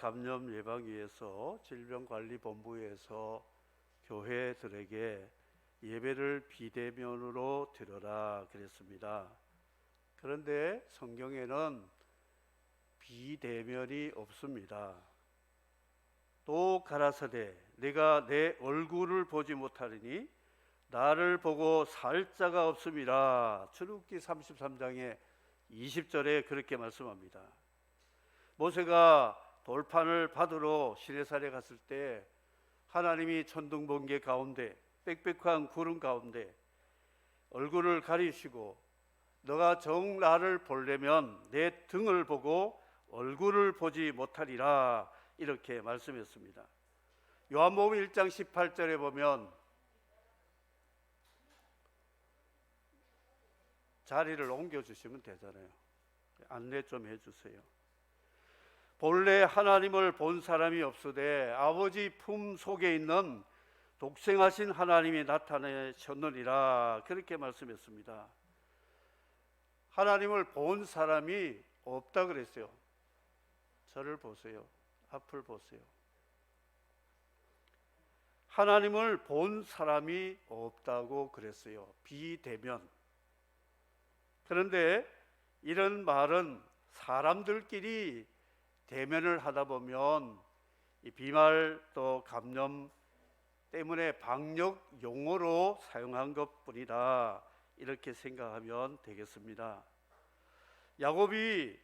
감염 예방 위해서 질병관리본부에서 교회들에게 예배를 비대면으로 드려라 그랬습니다. 그런데 성경에는 비대면이 없습니다. 또 가라사대 내가 내 얼굴을 보지 못하리니 나를 보고 살 자가 없음이라 출애굽기 33장에 20절에 그렇게 말씀합니다. 모세가 돌판을 받으러 시내산에 갔을 때 하나님이 천둥 번개 가운데 빽빽한 구름 가운데 얼굴을 가리시고 너가 정 나를 보려면 내 등을 보고 얼굴을 보지 못하리라 이렇게 말씀했습니다. 요한복음 1장 18절에 보면 자리를 옮겨 주시면 되잖아요. 안내 좀 해 주세요. 본래 하나님을 본 사람이 없으되 아버지 품 속에 있는 독생하신 하나님이 나타내셨느니라 그렇게 말씀했습니다. 하나님을 본 사람이 없다 그랬어요. 저를 보세요. 앞을 보세요. 하나님을 본 사람이 없다고 그랬어요. 비대면. 그런데 이런 말은 사람들끼리 대면을 하다 보면 이 비말 또 감염 때문에 방역 용어로 사용한 것뿐이다. 이렇게 생각하면 되겠습니다. 야곱이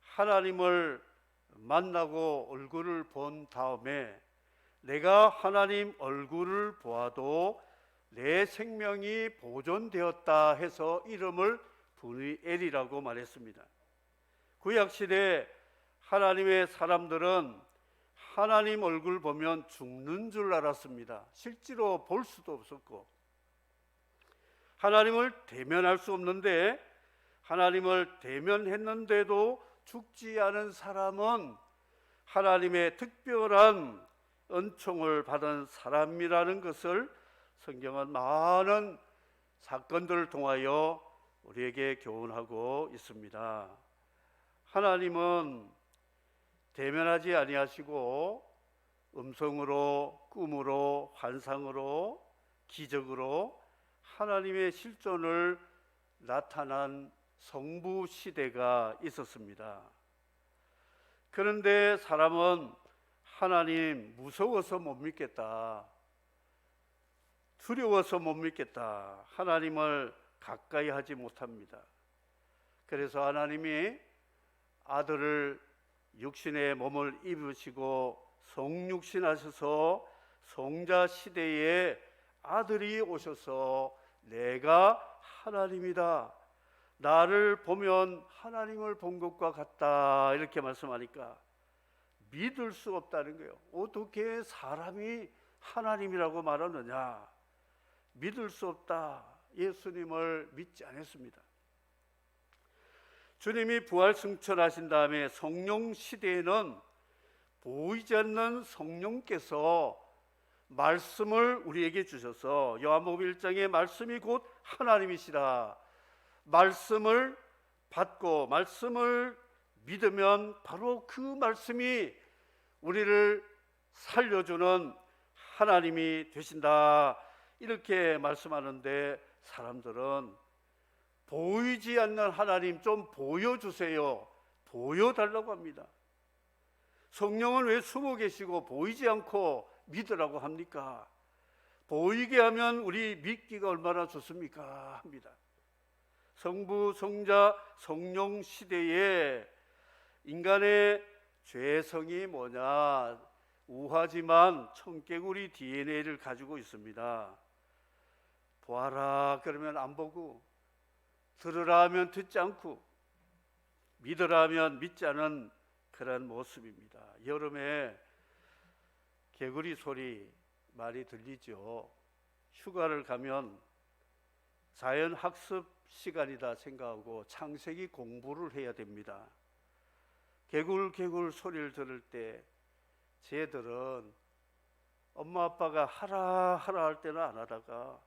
하나님을 만나고 얼굴을 본 다음에 내가 하나님 얼굴을 보아도 내 생명이 보존되었다 해서 이름을 브니엘이라고 말했습니다. 구약 시대 하나님의 사람들은 하나님 얼굴 보면 죽는 줄 알았습니다. 실제로 볼 수도 없었고 하나님을 대면할 수 없는데 하나님을 대면했는데도 죽지 않은 사람은 하나님의 특별한 은총을 받은 사람이라는 것을 성경은 많은 사건들을 통하여 우리에게 교훈하고 있습니다. 하나님은 대면하지 아니하시고 음성으로 꿈으로 환상으로 기적으로 하나님의 실존을 나타난 성부 시대가 있었습니다. 그런데 사람은 하나님 무서워서 못 믿겠다. 두려워서 못 믿겠다. 하나님을 가까이 하지 못합니다. 그래서 하나님이 아들을 육신의 몸을 입으시고 성육신하셔서 성자 시대에 아들이 오셔서 내가 하나님이다. 나를 보면 하나님을 본 것과 같다. 이렇게 말씀하니까 믿을 수 없다는 거예요. 어떻게 사람이 하나님이라고 말하느냐? 믿을 수 없다. 예수님을 믿지 않았습니다. 주님이 부활 승천하신 다음에 성령 시대에는 보이지 않는 성령께서 말씀을 우리에게 주셔서 요한복음 1장의 말씀이 곧 하나님이시라. 말씀을 받고 말씀을 믿으면 바로 그 말씀이 우리를 살려주는 하나님이 되신다. 이렇게 말씀하는데 사람들은 보이지 않는 하나님 좀 보여주세요. 보여달라고 합니다. 성령은 왜 숨어 계시고 보이지 않고 믿으라고 합니까? 보이게 하면 우리 믿기가 얼마나 좋습니까? 합니다. 성부, 성자, 성령 시대에 인간의 죄성이 뭐냐? 우하지만 청개구리 DNA를 가지고 있습니다. 보아라 그러면 안 보고 들으라 하면 듣지 않고 믿으라 하면 믿지 않은 그런 모습입니다. 여름에 개구리 소리 많이 들리죠. 휴가를 가면 자연 학습 시간이다 생각하고 창세기 공부를 해야 됩니다. 개굴 개굴 소리를 들을 때 쟤들은 엄마 아빠가 하라 하라 할 때는 안 하다가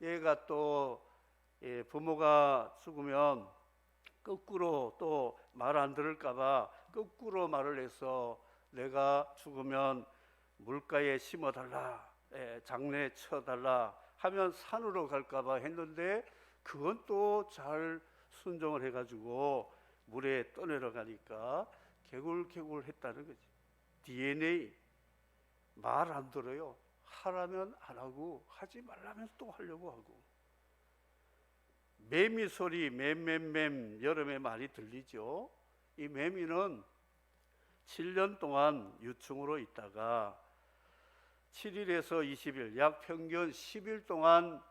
얘가 또 예, 부모가 죽으면 거꾸로 또 말 안 들을까봐 거꾸로 말을 해서 내가 죽으면 물가에 심어달라, 예, 장례 쳐달라 하면 산으로 갈까봐 했는데 그건 또 잘 순종을 해가지고 물에 떠내려가니까 개굴개굴 했다는 거지. DNA 말 안 들어요. 하라면 안 하고 하지 말라면 또 하려고 하고. 매미 소리 맴맴맴 여름에 많이 들리죠. 이 매미는 7년 동안 유충으로 있다가 7일에서 20일 약 평균 10일 동안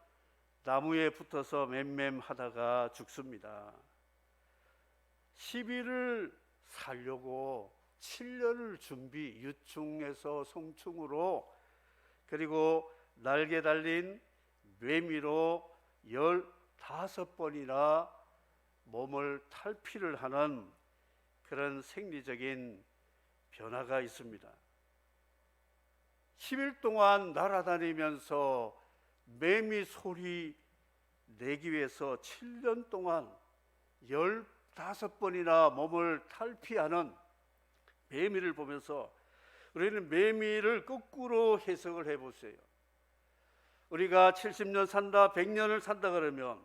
나무에 붙어서 맴맴 하다가 죽습니다. 10일을 살려고 7년을 준비 유충에서 성충으로 그리고 날개 달린 매미로 15번이나 몸을 탈피를 하는 그런 생리적인 변화가 있습니다. 10일 동안 날아다니면서 매미 소리 내기 위해서 7년 동안 15번이나 몸을 탈피하는 매미를 보면서 우리는 매미를 거꾸로 해석을 해 보세요. 우리가 70년 산다, 100년을 산다 그러면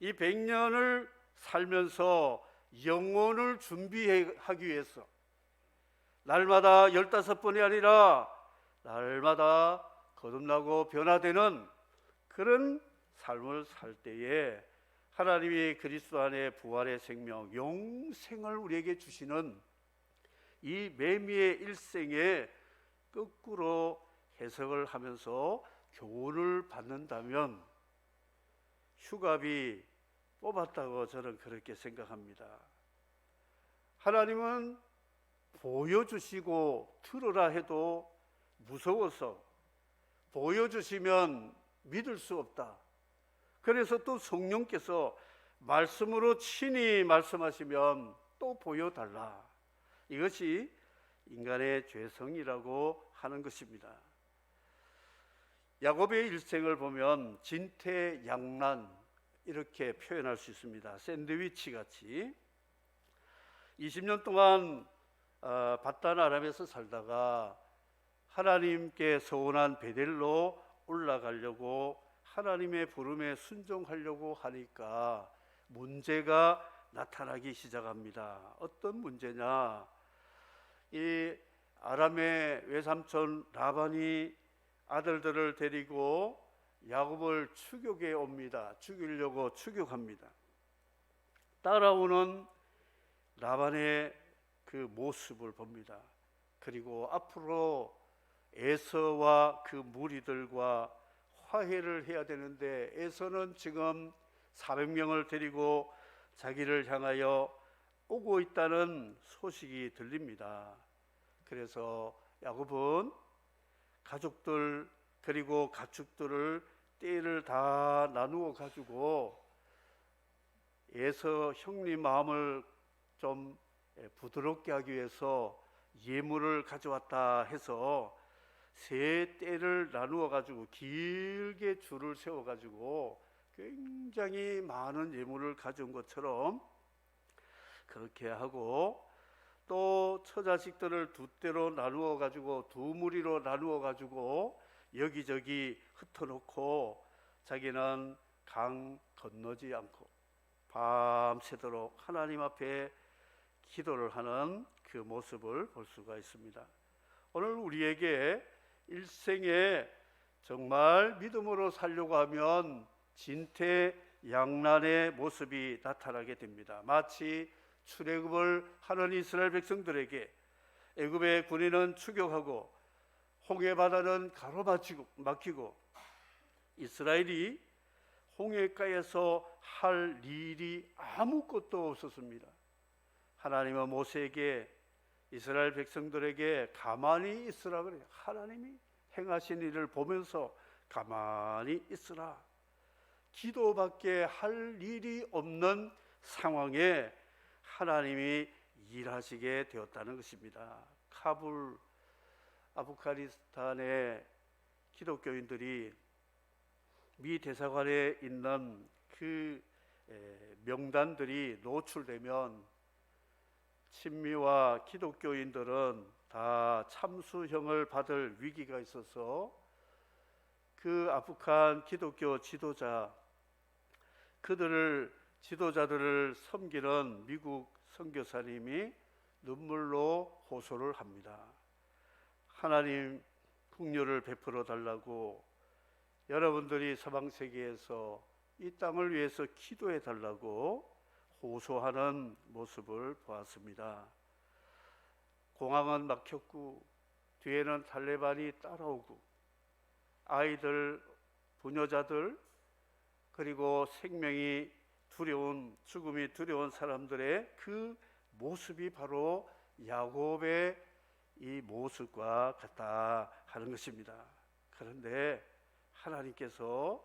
이 100년을 살면서 영혼을 준비하기 위해서 날마다 15번이 아니라 날마다 거듭나고 변화되는 그런 삶을 살 때에 하나님이 그리스도 안에 부활의 생명, 영생을 우리에게 주시는 이 매미의 일생에 거꾸로 해석을 하면서 교훈을 받는다면 휴갑이 뽑았다고 저는 그렇게 생각합니다. 하나님은 보여주시고 들으라 해도 무서워서 보여주시면 믿을 수 없다. 그래서 또 성령께서 말씀으로 친히 말씀하시면 또 보여달라. 이것이 인간의 죄성이라고 하는 것입니다. 야곱의 일생을 보면 진퇴양난 이렇게 표현할 수 있습니다. 샌드위치 같이 20년 동안 어, 바단 아람에서 살다가 하나님께 서원한 베델로 올라가려고 하나님의 부름에 순종하려고 하니까 문제가 나타나기 시작합니다. 어떤 문제냐? 이 아람의 외삼촌 라반이 아들들을 데리고 야곱을 추격해 옵니다. 죽이려고 추격합니다. 따라오는 라반의 그 모습을 봅니다. 그리고 앞으로 에서와 그 무리들과 화해를 해야 되는데 에서는 지금 400명을 데리고 자기를 향하여 오고 있다는 소식이 들립니다. 그래서 야곱은 가족들 그리고 가축들을 떼를 다 나누어 가지고 에서 형님 마음을 좀 부드럽게 하기 위해서 예물을 가져왔다 해서 세 떼를 나누어 가지고 길게 줄을 세워 가지고 굉장히 많은 예물을 가져온 것처럼 그렇게 하고 또 처자식들을 두 떼로 나누어 가지고 두 무리로 나누어 가지고 여기저기 흩어놓고 자기는 강 건너지 않고 밤새도록 하나님 앞에 기도를 하는 그 모습을 볼 수가 있습니다. 오늘 우리에게 일생에 정말 믿음으로 살려고 하면 진퇴양난의 모습이 나타나게 됩니다. 마치 출애굽을 하는 이스라엘 백성들에게 애굽의 군인은 추격하고 홍해 바다는 가로막히고 막히고 이스라엘이 홍해가에서 할 일이 아무것도 없었습니다. 하나님은 모세에게 이스라엘 백성들에게 가만히 있으라 그래요. 하나님이 행하신 일을 보면서 가만히 있으라. 기도밖에 할 일이 없는 상황에 하나님이 일하시게 되었다는 것입니다. 카불 아프가니스탄의 기독교인들이 미 대사관에 있는 그 에, 명단들이 노출되면 친미와 기독교인들은 다 참수형을 받을 위기가 있어서 그 아프간 기독교 지도자 그들을 지도자들을 섬기는 미국 선교사님이 눈물로 호소를 합니다. 하나님 풍요를 베풀어 달라고 여러분들이 서방 세계에서 이 땅을 위해서 기도해 달라고 호소하는 모습을 보았습니다. 공항은 막혔고 뒤에는 탈레반이 따라오고 아이들, 부녀자들 그리고 생명이 두려운 죽음이 두려운 사람들의 그 모습이 바로 야곱의 이 모습과 같다 하는 것입니다. 그런데 하나님께서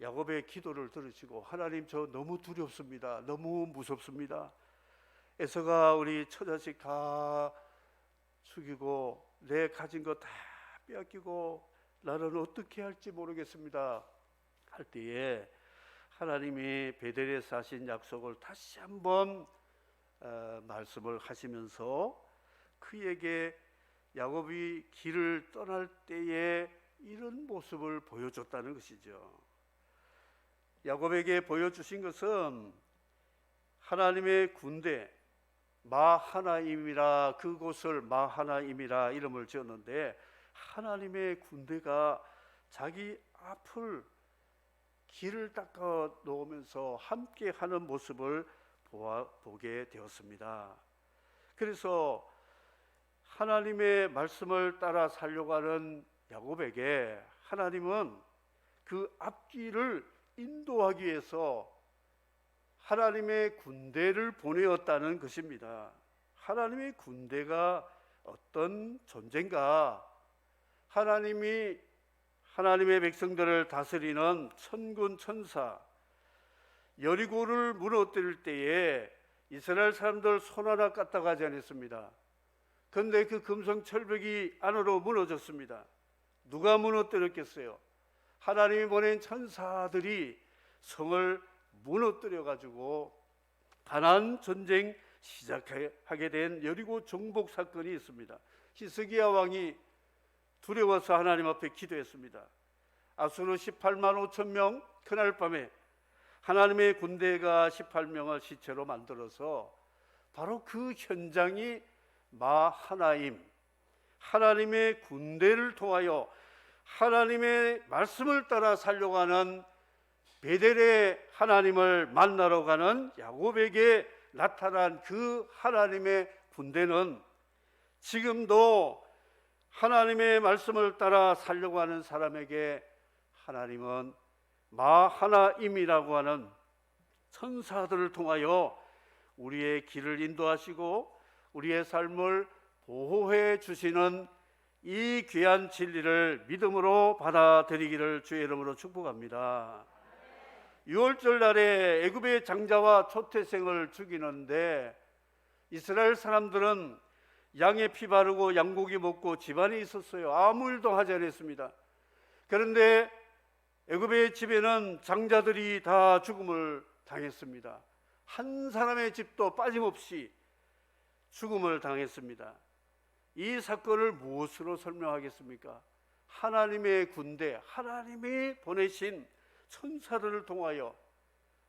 야곱의 기도를 들으시고 하나님 저 너무 두렵습니다. 너무 무섭습니다. 에서가 우리 처자식 다 죽이고 내 가진 거 다 빼앗기고 나는 어떻게 할지 모르겠습니다. 할 때에 하나님이 베델에서 하신 약속을 다시 한번 어, 말씀을 하시면서 그에게 야곱이 길을 떠날 때에 이런 모습을 보여줬다는 것이죠. 야곱에게 보여주신 것은 하나님의 군대 마하나임이라 그곳을 마하나임이라 이름을 지었는데 하나님의 군대가 자기 앞을 길을 닦아 놓으면서 함께 하는 모습을 보아, 보게 되었습니다. 그래서 하나님의 말씀을 따라 살려가는 야곱에게 하나님은 그 앞길을 인도하기 위해서 하나님의 군대를 보내었다는 것입니다. 하나님의 군대가 어떤 존재인가? 하나님이 하나님의 백성들을 다스리는 천군 천사 여리고를 무너뜨릴 때에 이스라엘 사람들 손 하나 까딱 하지 않았습니다. 그런데 그 금성 철벽이 안으로 무너졌습니다. 누가 무너뜨렸겠어요? 하나님이 보낸 천사들이 성을 무너뜨려 가지고 가난 전쟁 시작하게 된 여리고 정복 사건이 있습니다. 히스기야 왕이 두려워서 하나님 앞에 기도했습니다. 아수르 18만 5천 명 그날 밤에 하나님의 군대가 18명을 시체로 만들어서 바로 그 현장이 마 하나임 하나님의 군대를 통하여 하나님의 말씀을 따라 살려가는 베델의 하나님을 만나러 가는 야곱에게 나타난 그 하나님의 군대는 지금도 하나님의 말씀을 따라 살려고 하는 사람에게 하나님은 마하나임이라고 하는 천사들을 통하여 우리의 길을 인도하시고 우리의 삶을 보호해 주시는 이 귀한 진리를 믿음으로 받아들이기를 주의 이름으로 축복합니다. 6월절 날에 애굽의 장자와 초태생을 죽이는데 이스라엘 사람들은 양의 피 바르고 양고기 먹고 집안에 있었어요. 아무 일도 하지 않았습니다. 그런데 애굽의 집에는 장자들이 다 죽음을 당했습니다. 한 사람의 집도 빠짐없이 죽음을 당했습니다. 이 사건을 무엇으로 설명하겠습니까? 하나님의 군대, 하나님이 보내신 천사들을 통하여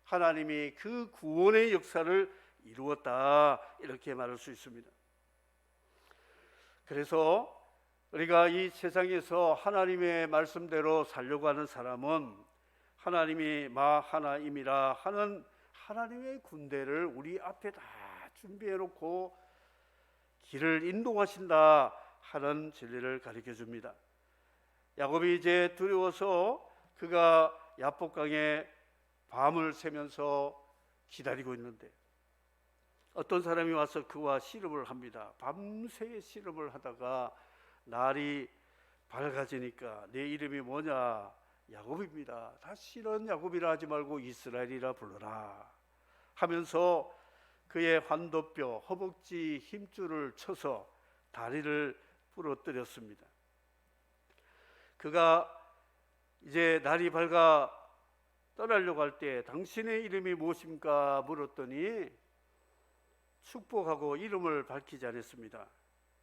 하나님이 그 구원의 역사를 이루었다 이렇게 말할 수 있습니다. 그래서 우리가 이 세상에서 하나님의 말씀대로 살려고 하는 사람은 하나님이 마 하나임이라 하는 하나님의 군대를 우리 앞에 다 준비해 놓고 길을 인도하신다 하는 진리를 가르쳐 줍니다. 야곱이 이제 두려워서 그가 야복강에 밤을 새면서 기다리고 있는데 어떤 사람이 와서 그와 씨름을 합니다. 밤새 씨름을 하다가 날이 밝아지니까 내 이름이 뭐냐? 야곱입니다. 다시는 야곱이라 하지 말고 이스라엘이라 불러라. 하면서 그의 환도뼈, 허벅지 힘줄을 쳐서 다리를 부러뜨렸습니다. 그가 이제 날이 밝아 떠나려고 할 때 당신의 이름이 무엇입니까? 물었더니 축복하고 이름을 밝히지 않았습니다.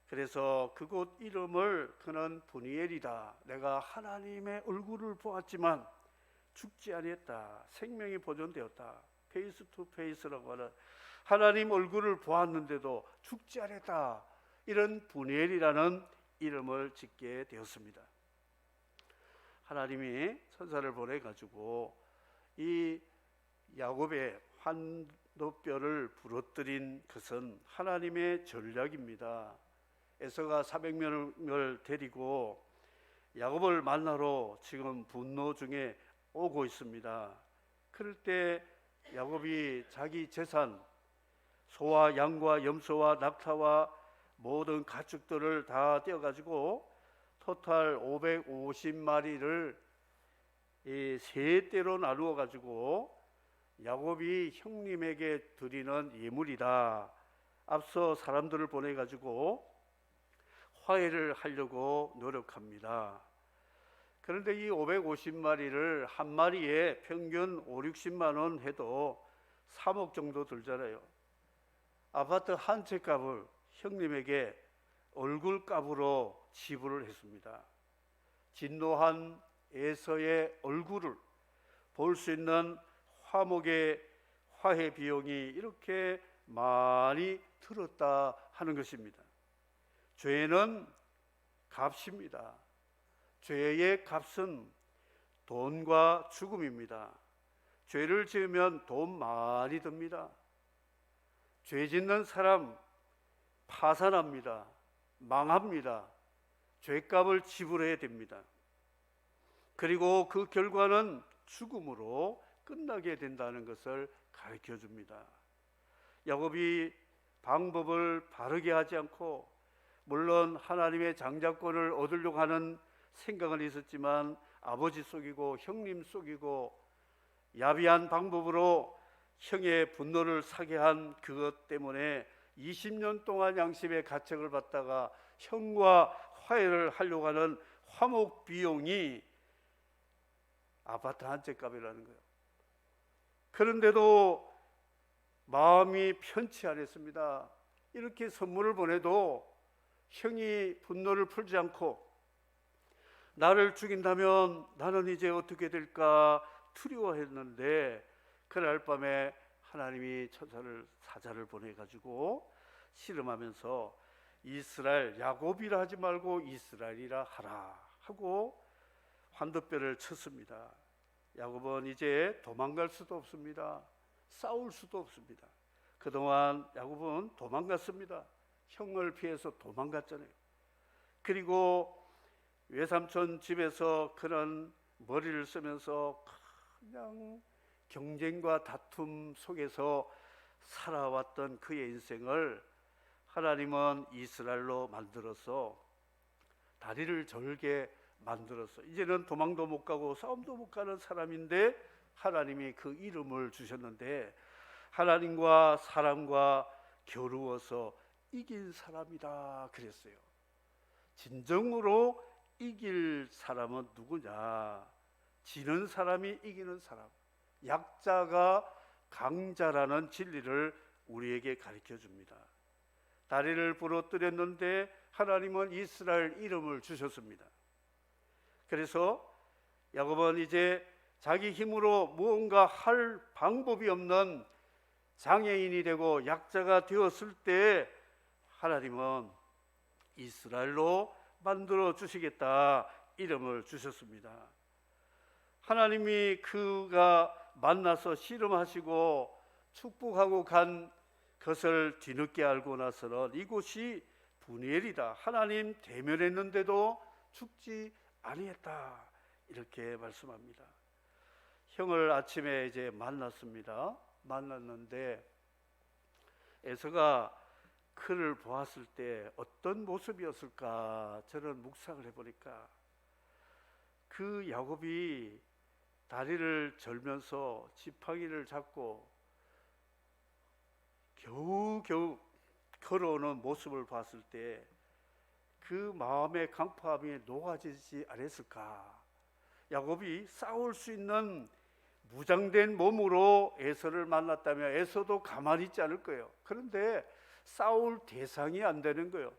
그래서 그곳 이름을 그는 분이엘이다. 내가 하나님의 얼굴을 보았지만 죽지 아니했다. 생명이 보존되었다. 페이스 투 페이스라고 하는 하나님 얼굴을 보았는데도 죽지 않았다. 이런 분이엘이라는 이름을 짓게 되었습니다. 하나님이 천사를 보내 가지고 이 야곱의 환 도뼈를 부러뜨린 것은 하나님의 전략입니다. 에서가 400명을 데리고 야곱을 만나러 지금 분노 중에 오고 있습니다. 그럴 때 야곱이 자기 재산 소와 양과 염소와 낙타와 모든 가축들을 다 떼어 가지고 토탈 550마리를 이세 대로 나누어 가지고 야곱이 형님에게 드리는 예물이다. 앞서 사람들을 보내 가지고 화해를 하려고 노력합니다. 그런데 이 550마리를 한 마리에 평균 5, 60만 원 해도 3억 정도 들잖아요. 아파트 한 채 값을 형님에게 얼굴 값으로 지불을 했습니다. 진노한 에서의 얼굴을 볼 수 있는 화목의 화해 비용이 이렇게 많이 들었다 하는 것입니다. 죄는 값입니다. 죄의 값은 돈과 죽음입니다. 죄를 지으면 돈 많이 듭니다. 죄 짓는 사람 파산합니다. 망합니다. 죄값을 지불해야 됩니다. 그리고 그 결과는 죽음으로 끝나게 된다는 것을 가르쳐 줍니다. 야곱이 방법을 바르게 하지 않고 물론 하나님의 장자권을 얻으려고 하는 생각은 있었지만 아버지 속이고 형님 속이고 야비한 방법으로 형의 분노를 사게 한 그것 때문에 20년 동안 양심의 가책을 받다가 형과 화해를 하려고 하는 화목 비용이 아파트 한 채 값이라는 거예요. 그런데도 마음이 편치 않았습니다. 이렇게 선물을 보내도 형이 분노를 풀지 않고 나를 죽인다면 나는 이제 어떻게 될까 두려워했는데 그날 밤에 하나님이 천사를 사자를 보내 가지고 씨름하면서 이스라엘 야곱이라 하지 말고 이스라엘이라 하라 하고 환도뼈를 쳤습니다. 야곱은 이제 도망갈 수도 없습니다. 싸울 수도 없습니다. 그동안 야곱은 도망갔습니다. 형을 피해서 도망갔잖아요. 그리고 외삼촌 집에서 그런 머리를 쓰면서 그냥 경쟁과 다툼 속에서 살아왔던 그의 인생을 하나님은 이스라엘로 만들어서 다리를 절게 만들어서 이제는 도망도 못 가고 싸움도 못 가는 사람인데 하나님이 그 이름을 주셨는데 하나님과 사람과 겨루어서 이긴 사람이다 그랬어요. 진정으로 이길 사람은 누구냐? 지는 사람이 이기는 사람. 약자가 강자라는 진리를 우리에게 가르쳐 줍니다. 다리를 부러뜨렸는데 하나님은 이스라엘 이름을 주셨습니다. 그래서 야곱은 이제 자기 힘으로 무언가 할 방법이 없는 장애인이 되고 약자가 되었을 때 하나님은 이스라엘로 만들어 주시겠다 이름을 주셨습니다. 하나님이 그가 만나서 씨름하시고 축복하고 간 것을 뒤늦게 알고 나서는 이곳이 분이엘이다. 하나님 대면했는데도 죽지 아니했다. 이렇게 말씀합니다. 형을 아침에 이제 만났습니다. 만났는데 에서가 그를 보았을 때 어떤 모습이었을까 저는 묵상을 해보니까 그 야곱이 다리를 절면서 지팡이를 잡고 겨우겨우 걸어오는 모습을 봤을 때 그 마음의 강팍함이 녹아지지 않았을까? 야곱이 싸울 수 있는 무장된 몸으로 에서를 만났다면 에서도 가만히 있지 않을 거예요. 그런데 싸울 대상이 안 되는 거예요.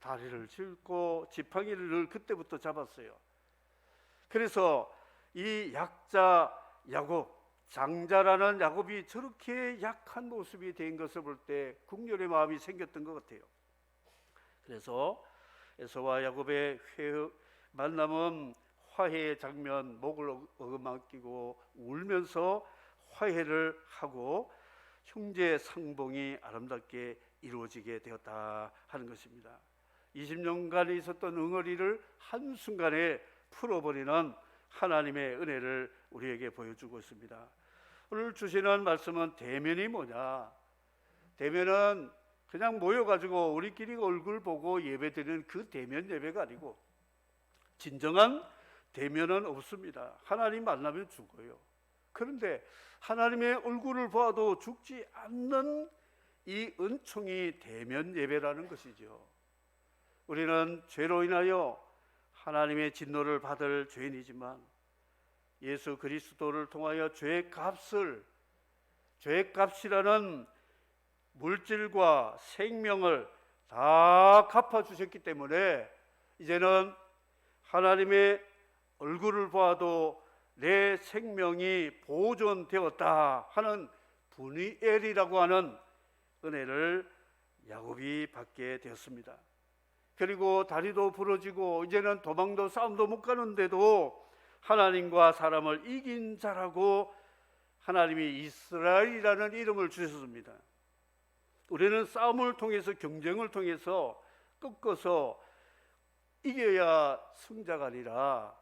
다리를 짚고 지팡이를 늘 그때부터 잡았어요. 그래서 이 약자 야곱 장자라는 야곱이 저렇게 약한 모습이 된 것을 볼 때 국률의 마음이 생겼던 것 같아요. 그래서 에서와 야곱의 회 만남은 화해의 장면 목을 어금안기고 울면서 화해를 하고 형제 상봉이 아름답게 이루어지게 되었다 하는 것입니다. 20년간 있었던 응어리를 한순간에 풀어버리는 하나님의 은혜를 우리에게 보여주고 있습니다. 오늘 주시는 말씀은 대면이 뭐냐? 대면은 그냥 모여가지고 우리끼리 얼굴 보고 예배 드리는 그 대면 예배가 아니고 진정한 대면은 없습니다. 하나님 만나면 죽어요. 그런데 하나님의 얼굴을 봐도 죽지 않는 이 은총이 대면 예배라는 것이죠. 우리는 죄로 인하여 하나님의 진노를 받을 죄인이지만 예수 그리스도를 통하여 죄의 값을 죄의 값이라는 물질과 생명을 다 갚아 주셨기 때문에 이제는 하나님의 얼굴을 봐도 내 생명이 보존되었다 하는 분이엘이라고 하는 은혜를 야곱이 받게 되었습니다. 그리고 다리도 부러지고 이제는 도망도 싸움도 못 가는데도 하나님과 사람을 이긴 자라고 하나님이 이스라엘이라는 이름을 주셨습니다. 우리는 싸움을 통해서 경쟁을 통해서 꺾어서 이겨야 승자가 아니라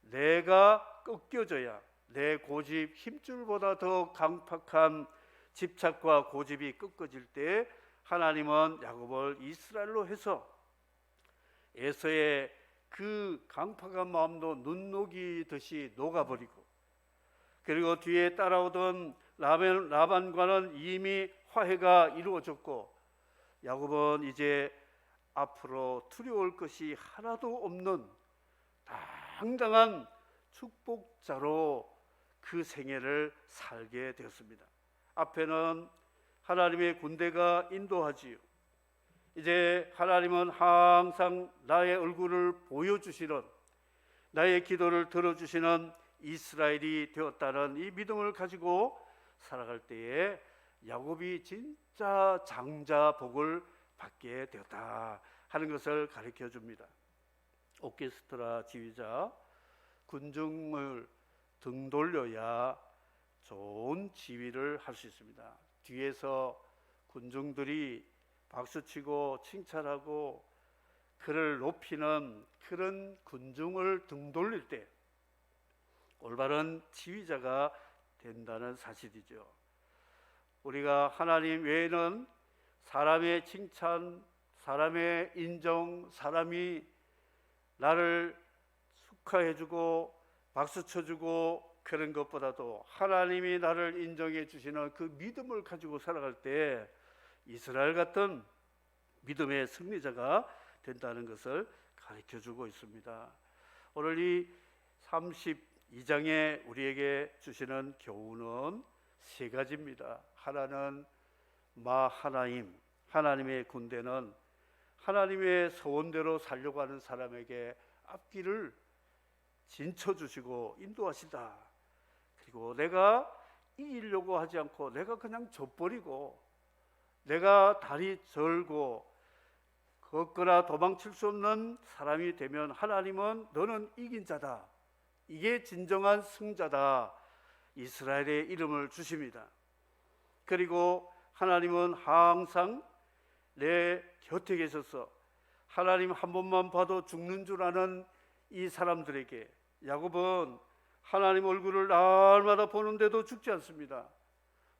내가 꺾여져야 내 고집 힘줄보다 더 강팍한 집착과 고집이 꺾어질 때 하나님은 야곱을 이스라엘로 해서 에서의 그 강팍한 마음도 눈 녹이듯이 녹아버리고 그리고 뒤에 따라오던 라반, 라반과는 이미 화해가 이루어졌고 야곱은 이제 앞으로 두려울 것이 하나도 없는 당당한 축복자로 그 생애를 살게 되었습니다. 앞에는 하나님의 군대가 인도하지요. 이제 하나님은 항상 나의 얼굴을 보여주시는 나의 기도를 들어주시는 이스라엘이 되었다는 이 믿음을 가지고 살아갈 때에 야곱이 진짜 장자 복을 받게 되었다 하는 것을 가르쳐 줍니다. 오케스트라 지휘자 군중을 등 돌려야 좋은 지휘를 할 수 있습니다. 뒤에서 군중들이 박수치고 칭찬하고 그를 높이는 그런 군중을 등 돌릴 때 올바른 지휘자가 된다는 사실이죠. 우리가 하나님 외에는 사람의 칭찬, 사람의 인정, 사람이 나를 축하해주고 박수 쳐주고 그런 것보다도 하나님이 나를 인정해 주시는 그 믿음을 가지고 살아갈 때 이스라엘 같은 믿음의 승리자가 된다는 것을 가르쳐 주고 있습니다. 오늘 이 32장에 우리에게 주시는 교훈은 세 가지입니다. 하나는 마 하나님, 하나님의 군대는 하나님의 소원대로 살려고 하는 사람에게 앞길을 진쳐 주시고 인도하시다. 그리고 내가 이기려고 하지 않고 내가 그냥 져버리고 내가 다리 절고 걷거나 도망칠 수 없는 사람이 되면 하나님은 너는 이긴 자다. 이게 진정한 승자다. 이스라엘의 이름을 주십니다. 그리고 하나님은 항상 내 곁에 계셔서 하나님 한 번만 봐도 죽는 줄 아는 이 사람들에게 야곱은 하나님 얼굴을 날마다 보는데도 죽지 않습니다.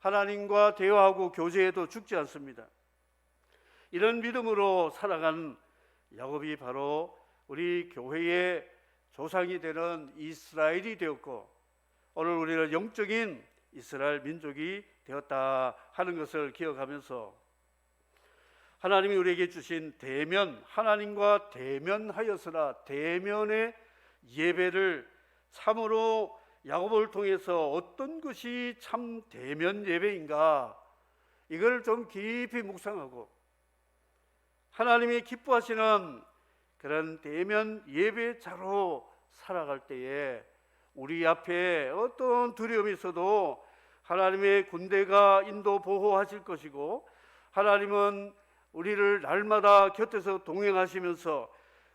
하나님과 대화하고 교제해도 죽지 않습니다. 이런 믿음으로 살아간 야곱이 바로 우리 교회의 조상이 되는 이스라엘이 되었고 오늘 우리는 영적인 이스라엘 민족이 되었다 하는 것을 기억하면서 하나님이 우리에게 주신 대면 하나님과 대면하여서라 대면의 예배를 참으로 야곱을 통해서 어떤 것이 참 대면 예배인가? 이걸 좀 깊이 묵상하고 하나님이 기뻐하시는 그런 대면 예배자로 살아갈 때에 우리 앞에 어떤 두려움이 있어도 하나님의 군대가 인도 보호하실 것이고 하나님은 우리를 날마다 곁에서 동행하시면서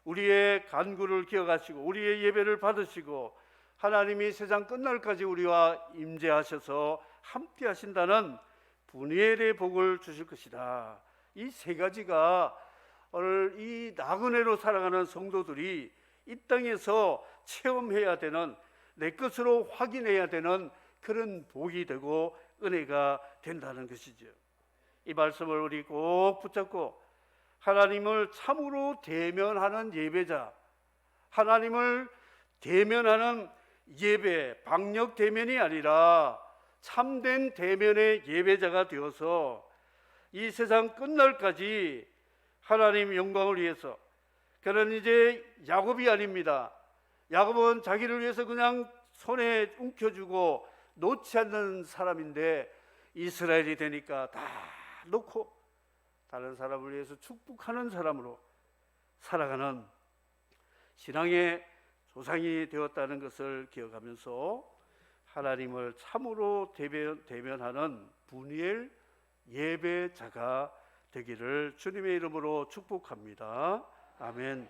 우리의 간구를 기억하시고 우리의 예배를 받으시고 하나님이 세상 끝날까지 우리와 임재하셔서 함께 하신다는 분의의 복을 주실 것이다. 이 세 가지가 오늘 이 나그네로 살아가는 성도들이 이 땅에서 체험해야 되는 내 것으로 확인해야 되는 그런 복이 되고 은혜가 된다는 것이죠. 이 말씀을 우리 꼭 붙잡고 하나님을 참으로 대면하는 예배자, 하나님을 대면하는 예배, 방역 대면이 아니라 참된 대면의 예배자가 되어서 이 세상 끝날까지 하나님 영광을 위해서 그는 이제 야곱이 아닙니다. 야곱은 자기를 위해서 그냥 손에 움켜주고 놓지 않는 사람인데 이스라엘이 되니까 다 놓고 다른 사람을 위해서 축복하는 사람으로 살아가는 신앙의 조상이 되었다는 것을 기억하면서 하나님을 참으로 대변, 대면하는 분이엘 예배자가 되기를 주님의 이름으로 축복합니다. 아멘.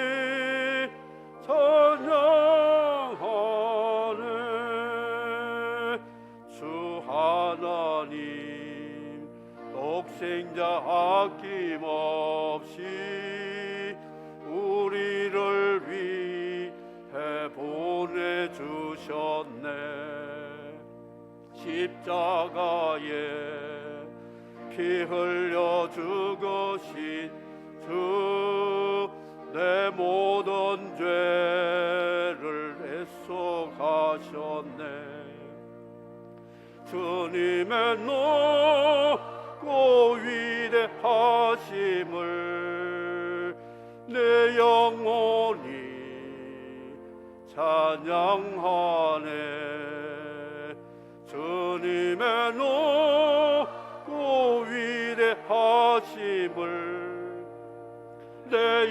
독생자 아낌없이 우리를 위해 보내주셨네. 십자가에 피 흘려 죽으신 주 내 모든 죄를 애속하셨네. 주님의 높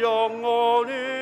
찬양